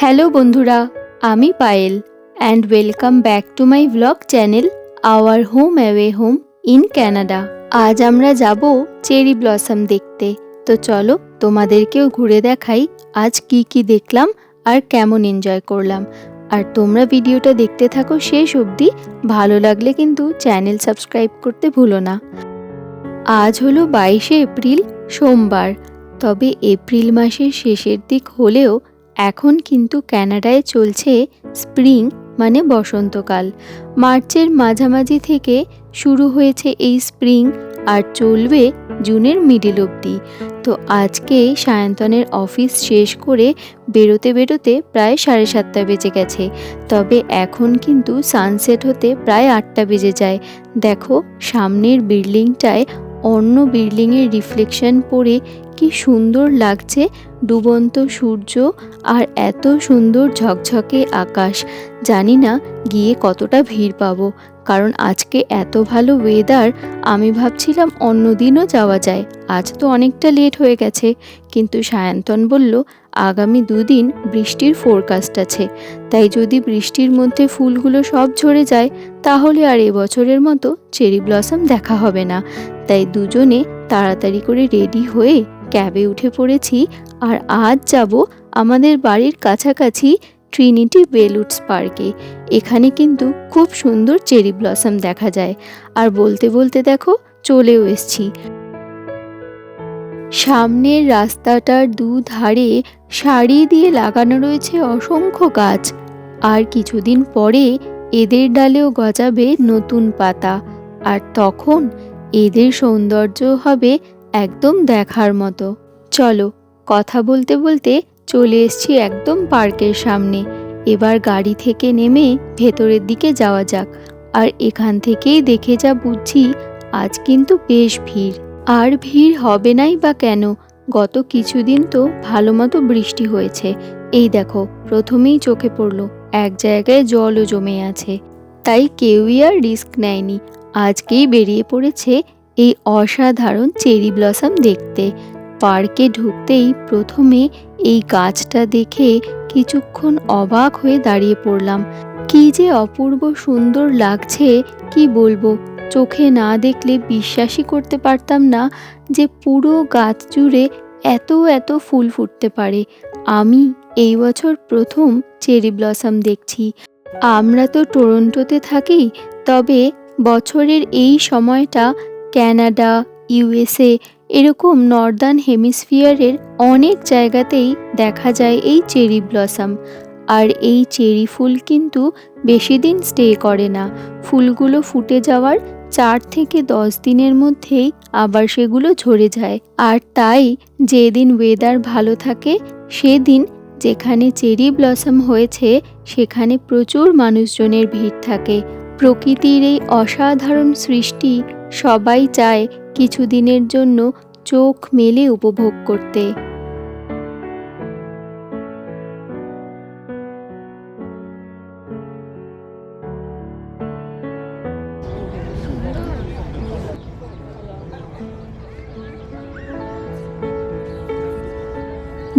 Hello বন্ধুরা, আমি Payel and welcome back to my blog channel our home away home in Canada আজ আমরা যাব চেরি ব্লসম দেখতে। তো চলো, তোমাদেরকেও ঘুরে দেখাই আজ কি কি দেখলাম আর কেমন এনজয় করলাম। আর তোমরা ভিডিওটা দেখতে থাকো শেষ অবধি, ভালো লাগলে কিন্তু চ্যানেল সাবস্ক্রাইব করতে ভুলো না। আজ হলো বাইশে এপ্রিল, সোমবার। তবে এপ্রিল মাসের শেষের দিক হলেও এখন কিন্তু ক্যানাডায় চলছে স্প্রিং মানে বসন্তকাল। মার্চের মাঝামাঝি থেকে শুরু হয়েছে এই স্প্রিং আর চলবে জুনের মিডিল অবধি। তো আজকে সায়ন্তনের অফিস শেষ করে বেরোতে বেরোতে প্রায় সাড়ে সাতটা বেজে গেছে। তবে এখন কিন্তু সানসেট হতে প্রায় আটটা বেজে যায়। দেখো, সামনের বিল্ডিংটায় অন্য বিল্ডিংয়ের রিফ্লেকশন পড়ে কি সুন্দর লাগছে ডুবন্ত সূর্য আর এত সুন্দর ঝকঝকে আকাশ। জানি না গিয়ে কতটা ভিড় পাবো, কারণ আজকে এত ভালো ওয়েদার আমি ভাবছিলাম অন্য দিনও যাওয়া যায়। আজ তো অনেকটা লেট হয়ে গেছে, কিন্তু সায়ন্তন বলল, আগামী দুদিন বৃষ্টির ফোরকাস্ট আছে। তাই যদি বৃষ্টির মধ্যে ফুলগুলো সব ঝরে যায়, তাহলে আর এবছরের মতো চেরি ব্লসম দেখা হবে না। তাই দুজনে তাড়াতাড়ি করে রেডি হয়ে ক্যাবে উঠে পড়েছি আর আজ যাব আমাদের বাড়ির কাছাকাছি ট্রিনিটি বেলুটস পার্কে। এখানে কিন্তু খুব সুন্দর চেরি ব্লসম দেখা যায়। আর বলতে বলতে দেখো, চলেও এসছি। সামনের রাস্তাটার দুধারে সারি দিয়ে লাগানো রয়েছে অসংখ্য গাছ। আর কিছুদিন পরে এদের ডালেও গজাবে নতুন পাতা। আর তখন এদের সৌন্দর্য হবে একদম দেখার মতো। চলো, কথা বলতে বলতে চলে এসছি একদম পার্কের সামনে। এবার গাড়ি থেকে নেমে ভেতরের দিকে যাওয়া যাক। আর এখান থেকেই দেখে যা বুঝছি, আজ কিন্তু বেশ ভিড়। আর ভিড় হবে নাই বা কেন? গত কিছুদিন তো ভালো মতো বৃষ্টি হয়েছে। এই দেখো, প্রথমেই চোখে পড়ল, এক জায়গায় জলও জমে আছে। তাই কেউই আর রিস্ক নেয়নি। আজকেই বেরিয়ে পড়েছে এই অসাধারণ চেরি ব্লসম দেখতে। পার্কে ঢুকতেই প্রথমে এই গাছটা দেখে কিছুক্ষণ অবাক হয়ে দাঁড়িয়ে পড়লাম। কি যে অপূর্ব সুন্দর লাগছে, কি বলব? চোখে না দেখলে বিশ্বাসই করতে পারতাম না যে পুরো গাছ জুড়ে এত এত ফুল ফুটতে পারে। আমি এই বছর প্রথম চেরি ব্লসম দেখছি। আমরা তো টরন্টোতে থাকি, তবে বছরের এই সময়টা ক্যানাডা, ইউএসএ এরকম নর্দার্ন হেমিসফিয়ারের অনেক জায়গাতেই দেখা যায় এই চেরি ব্লসম আর এই চেরি ফুল কিন্তু বেশি দিন স্টে করে না। ফুলগুলো ফুটে যাওয়ার চার থেকে দশ দিনের মধ্যেই আবার সেগুলো ঝরে যায়। আর তাই যেদিন ওয়েদার ভালো থাকে, সেদিন যেখানে চেরি ব্লসম হয়েছে, সেখানে প্রচুর মানুষজনের ভিড় থাকে। প্রকৃতির এই অসাধারণ সৃষ্টি সবাই চায় কিছুদিনের জন্য চোখ মেলে উপভোগ করতে।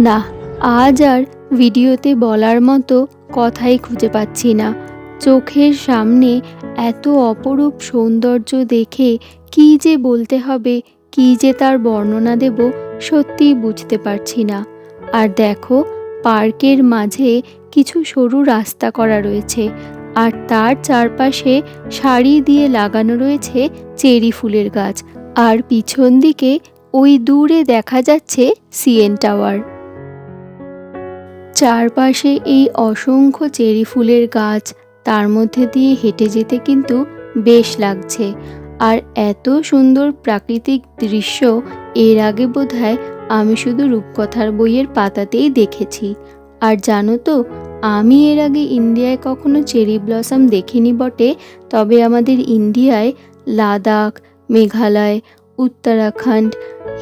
না, আজ আর ভিডিওতে বলার মতো কথাই খুঁজে পাচ্ছি না। চোখের সামনে এত অপরূপ সৌন্দর্য দেখে কি যে বলতে হবে, কি যে তার বর্ণনা দেব, সত্যিই বুঝতে পারছি না। আর দেখো, পার্কের মাঝে কিছু সরু রাস্তা করা রয়েছে, আর তার চারপাশে সারি দিয়ে লাগানো রয়েছে চেরি ফুলের গাছ, আর পিছন দিকে ওই দূরে দেখা যাচ্ছে সিএন টাওয়ার। চারপাশে এই অসংখ্য চেরি ফুলের গাছ তার মধ্যে দিয়ে হেঁটে যেতে কিন্তু বেশ লাগছে। আর এত সুন্দর প্রাকৃতিক দৃশ্য এর আগে বোধহয় আমি শুধু রূপকথার বইয়ের পাতাতেই দেখেছি। আর জানো তো, আমি এর আগে ইন্ডিয়ায় কখনো চেরি ব্লসম দেখিনি বটে, তবে আমাদের ইন্ডিয়ায় লাদাখ, মেঘালয়, উত্তরাখণ্ড,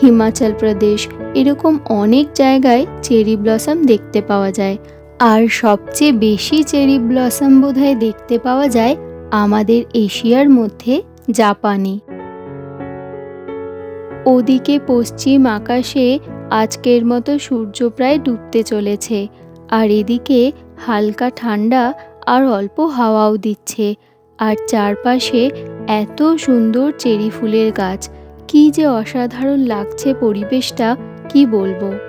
হিমাচল প্রদেশ এরকম অনেক জায়গায় চেরি ব্লসম দেখতে পাওয়া যায়। আর সবচেয়ে বেশি চেরি ব্লসম বোধহয় দেখতে পাওয়া যায় আমাদের এশিয়ার মধ্যে, জাপানে। ওদিকে পশ্চিম আকাশে আজকের মতো সূর্য প্রায় ডুবতে চলেছে, আর এদিকে হালকা ঠান্ডা আর অল্প হাওয়াও দিচ্ছে, আর চারপাশে এত সুন্দর চেরি ফুলের গাছ, কি যে অসাধারণ লাগছে পরিবেশটা, কি বলব?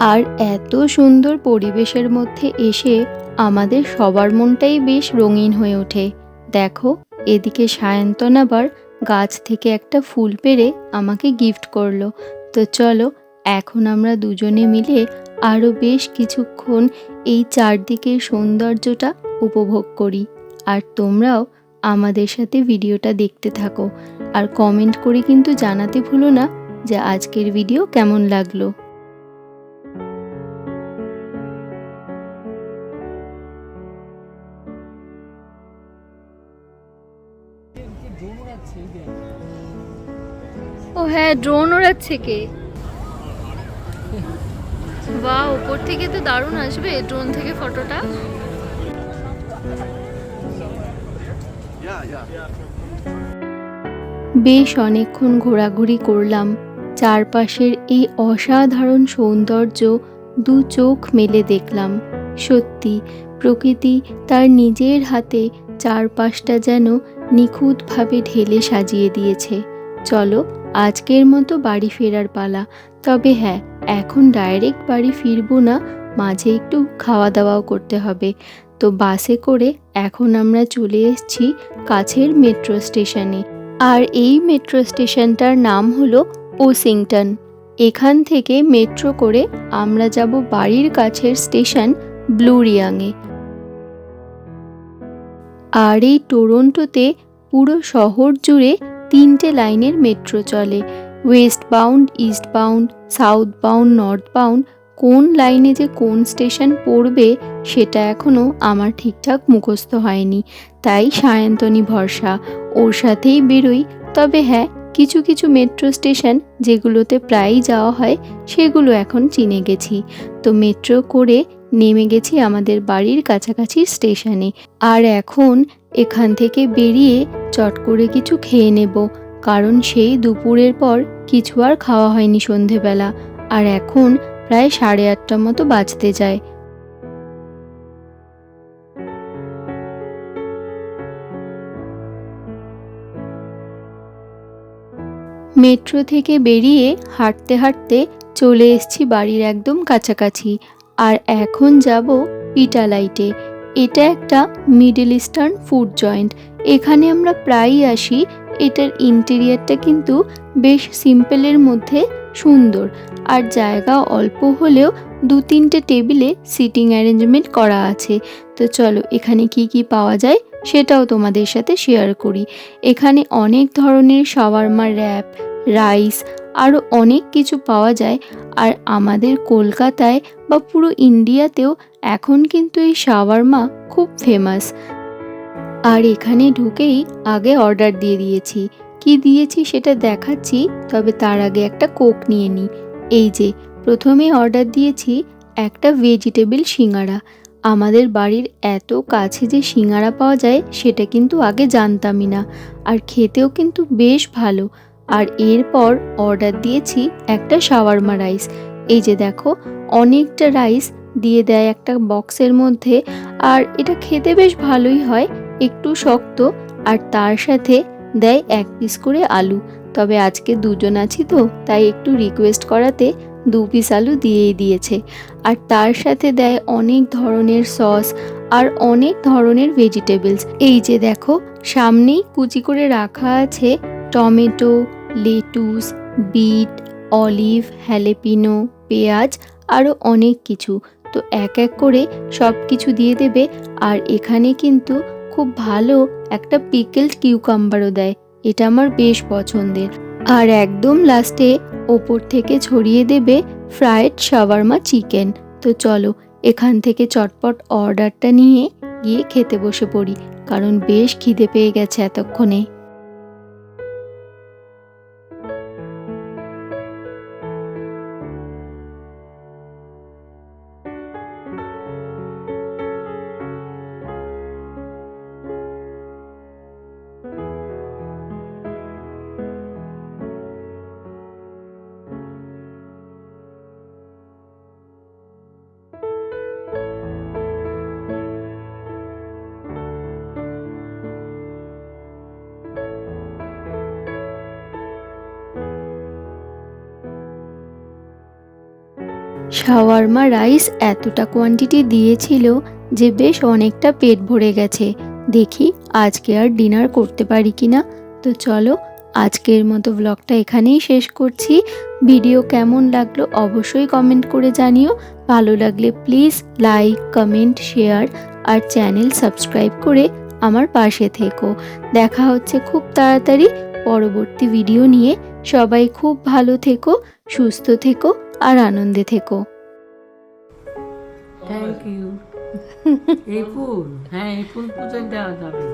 আর এত সুন্দর পরিবেশের মধ্যে এসে আমাদের সবার মনটাই বেশ রঙিন হয়ে ওঠে। দেখো, এদিকে সায়ন্তন আবার গাছ থেকে একটা ফুল পেড়ে আমাকে গিফট করল। তো চলো, এখন আমরা দুজনে মিলে আরও বেশ কিছুক্ষণ এই চারদিকের সৌন্দর্যটা উপভোগ করি। আর তোমরাও আমাদের সাথে ভিডিওটা দেখতে থাকো। আর কমেন্ট করে কিন্তু জানাতে ভুলো না যে আজকের ভিডিও কেমন লাগল। ও হ্যাঁ ড্রোন ওড়াচ্ছে কে? বা উপর থেকে তো দারুণ আসবে ড্রোন থেকে ফটোটা বেশ অনেকক্ষণ ঘোরাঘুরি করলাম। চারপাশের এই অসাধারণ সৌন্দর্য দু চোখ মেলে দেখলাম। সত্যি, প্রকৃতি তার নিজের হাতে চারপাশটা যেন নিখুঁতভাবে ঢেলে সাজিয়ে দিয়েছে। চলো আজকের মতো বাড়ি ফেরার পালা। তবে হ্যাঁ এখন ডাইরেক্ট বাড়ি ফিরবো না, মাঝে একটু খাওয়া দাওয়াও করতে হবে। তো বাসে করে এখন আমরা চলে এসেছি কাছের মেট্রো স্টেশনে আর এই মেট্রো স্টেশনটার নাম হলো ওসিংটন। এখান থেকে মেট্রো করে আমরা যাব বাড়ির কাছের স্টেশন ব্লুরিয়াংয়ে আর এই টরন্টোতে পুরো শহর জুড়ে তিনটে লাইনের মেট্রো চলে। West bound east bound south bound north bound কোন লাইনে যে কোন স্টেশন পড়বে সেটা এখনও আমার ঠিকঠাক মুখস্থ হয়নি। তাই সায়ন্তনী ভরসা। ওর সাথেই বেরোই। তবে হ্যাঁ কিছু কিছু মেট্রো স্টেশন যেগুলোতে প্রায়ই যাওয়া হয়, সেগুলো এখন চিনে গেছি। তো মেট্রো করে নেমে গেছি আমাদের বাড়ির কাছাকাছি স্টেশনে। আর এখন এখান থেকে বেরিয়ে চট করে কিছু খেয়ে নেব, কারণ সেই দুপুরের পর কিছু আর খাওয়া হয়নি সন্ধেবেলা, আর এখন প্রায় সাড়ে আটটা মতো বাজতে যায়। মেট্রো থেকে বেরিয়ে হাঁটতে হাঁটতে চলে এসছি বাড়ির একদম কাছাকাছি, আর এখন যাব পিটালাইটে এটা একটা মিডল ইস্টার্ন ফুড জয়েন্ট। এখানে আমরা প্রায়ই আসি, এটার ইন্টেরিয়ারটা কিন্তু বেশ সিম্পলের মধ্যে সুন্দর। আর জায়গা অল্প হলেও দু তিনটে টেবিলে সিটিং অ্যারেঞ্জমেন্ট করা আছে। তো চলো, এখানে কি কি পাওয়া যায় সেটাও তোমাদের সাথে শেয়ার করি। এখানে অনেক ধরনের শাওয়ারমা র্যাপ, রাইস আরও অনেক কিছু পাওয়া যায়। আর আমাদের কলকাতায় বা পুরো ইন্ডিয়াতেও এখন কিন্তু এই শাওয়ারমা খুব ফেমাস আর এখানে ঢুকেই আগে অর্ডার দিয়ে দিয়েছি। কি দিয়েছি সেটা দেখাচ্ছি, তবে তার আগে একটা কোক নিয়ে নিই এই যে, প্রথমে অর্ডার দিয়েছি একটা ভেজিটেবল সিঙ্গারা। আমাদের বাড়ির এত কাছে যে সিঙ্গারা পাওয়া যায়, সেটা কিন্তু আগে জানতামই না। আর খেতেও কিন্তু বেশ ভালো। আর এরপর অর্ডার দিয়েছি একটা শাওয়ারমা রাইস এই যে দেখো, অনেকটা রাইস দিয়ে দেয় একটা বক্সের মধ্যে। আর এটা খেতে বেশ ভালোই হয়, একটু শক্ত। আর তার সাথে দেয় এক পিস করে আলু। তবে আজকে দুজন আছি তো, তাই একটু রিকোয়েস্ট করাতে দু পিস আলু দিয়েই দিয়েছে। আর তার সাথে দেয় অনেক ধরনের সস আর অনেক ধরনের ভেজিটেবলস এই যে দেখো, সামনেই কুচি করে রাখা আছে tomato lettuce beet olive jalapeno পেঁয়াজ আরও অনেক কিছু। তো এক এক করে সব কিছু দিয়ে দেবে আর এখানে কিন্তু খুব ভালো একটা পিকেলড কিউকাম্বারও দেয়। এটা আমার বেশ পছন্দের। আর একদম লাস্টে ওপর থেকে ছড়িয়ে দেবে ফ্রায়েড শাওয়ারমা চিকেন তো চলো, এখান থেকে চটপট অর্ডারটা নিয়ে গিয়ে খেতে বসে পড়ি, কারণ বেশ খিদে পেয়ে গেছে এতক্ষণে। শাওয়ারমা রাইস এতটা কোয়ান্টিটি দিয়েছিল যে বেশ অনেকটা পেট ভরে গেছে। দেখি আজকে আর ডিনার করতে পারি কি না তো চলো আজকের মতো ব্লগটা এখানেই শেষ করছি। ভিডিও কেমন লাগল অবশ্যই কমেন্ট করে জানিও। ভালো লাগলে প্লিজ লাইক কমেন্ট শেয়ার আর চ্যানেল সাবস্ক্রাইব করে আমার পাশে থেকো। দেখা হচ্ছে খুব তাড়াতাড়ি পরবর্তী ভিডিও নিয়ে। সবাই খুব ভালো থেকো, সুস্থ থেকো। আর আনন্দে থেকো। থ্যাংক ইউ এই ফুল হ্যাঁ এই ফুল পুজোয় দেওয়া যাবে?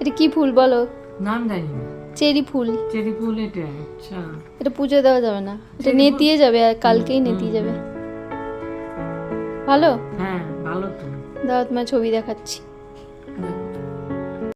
এটা কি ফুল বলো? নাম জানি না। চেরি ফুল। চেরি ফুল এটা আচ্ছা। এটা পুজো দেওয়া যাবে না। এটা নেতিয়ে যাবে আর কালকেই নেতিয়ে যাবে। ভালো? হ্যাঁ ভালো তো। দাও তোমার ছবি দেখাচ্ছি।